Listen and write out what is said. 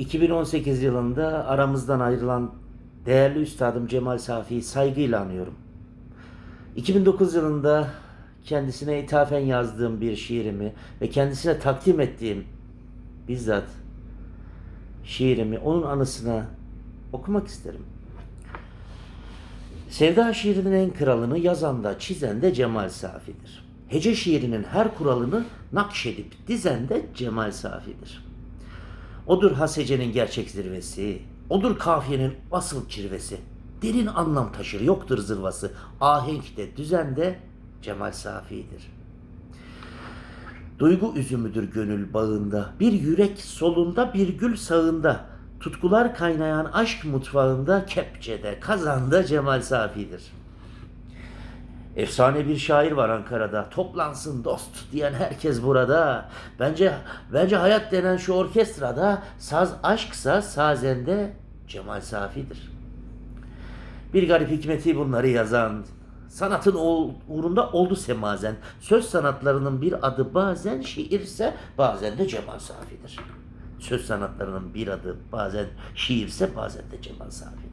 2018 yılında aramızdan ayrılan değerli üstadım Cemal Safi'yi saygıyla anıyorum. 2009 yılında kendisine ithafen yazdığım bir şiirimi ve kendisine takdim ettiğim bizzat şiirimi onun anısına okumak isterim. Sevda şiirinin en kralını yazan da çizen de Cemal Safi'dir. Hece şiirinin her kuralını nakşedip dizen de Cemal Safi'dir. Odur hasecenin gerçek zirvesi, odur kafiyenin asıl kirvesi. Derin anlam taşır, yoktur zırvası. Ahenkte, düzende Cemal Safi'dir. Duygu üzümüdür gönül bağında, bir yürek solunda, bir gül sağında. Tutkular kaynayan aşk mutfağında, kepçede, kazanda Cemal Safi'dir. Efsane bir şair var Ankara'da. Toplansın dost diyen herkes burada. Bence bence hayat denen şu orkestrada saz aşksa sazende Cemal Safi'dir. Bir garip hikmeti bunları yazan, sanatın uğrunda oldu semazen. Söz sanatlarının bir adı bazen şiirse bazen de Cemal Safi'dir. Söz sanatlarının bir adı bazen şiirse bazen de Cemal Safi'dir.